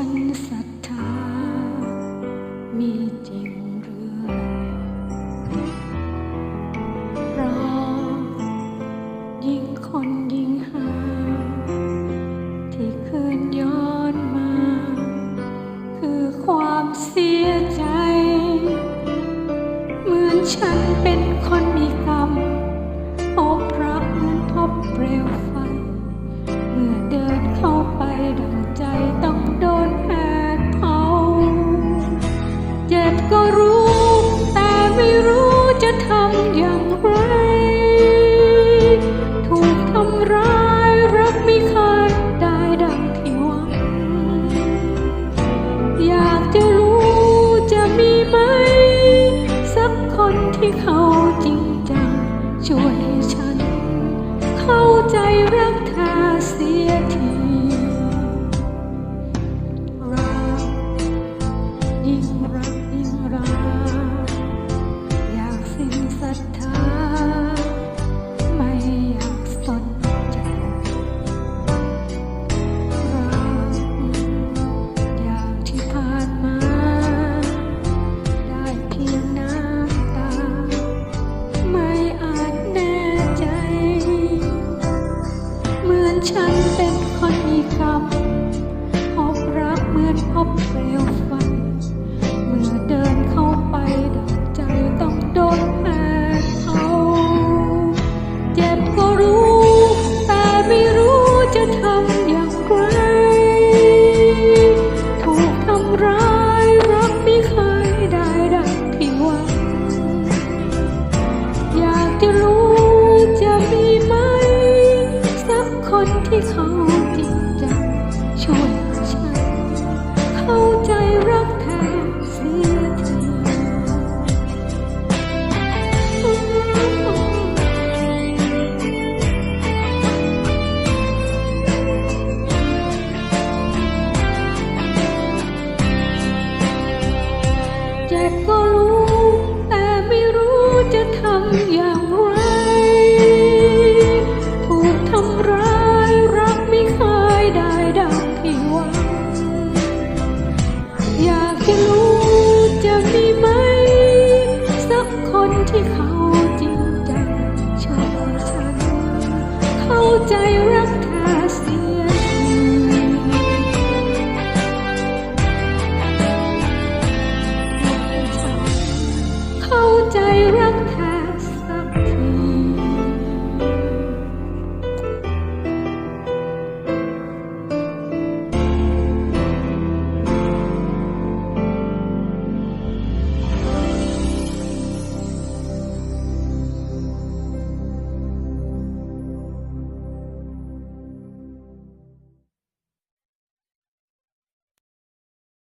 ฉันศรัทธา มีจริงหรื่เพราะยิ่งคนยิ่งหา ที่คืนย้อนมา คือความเสียใจ เหมือนฉันเป็นคนมีกรรมพบรักเหมือนพบเปลวไฟ คนที่เขาจริงจังช่วยฉัน เข้าใจ ที่ ใจรักเธอเข้าใจรักเธอ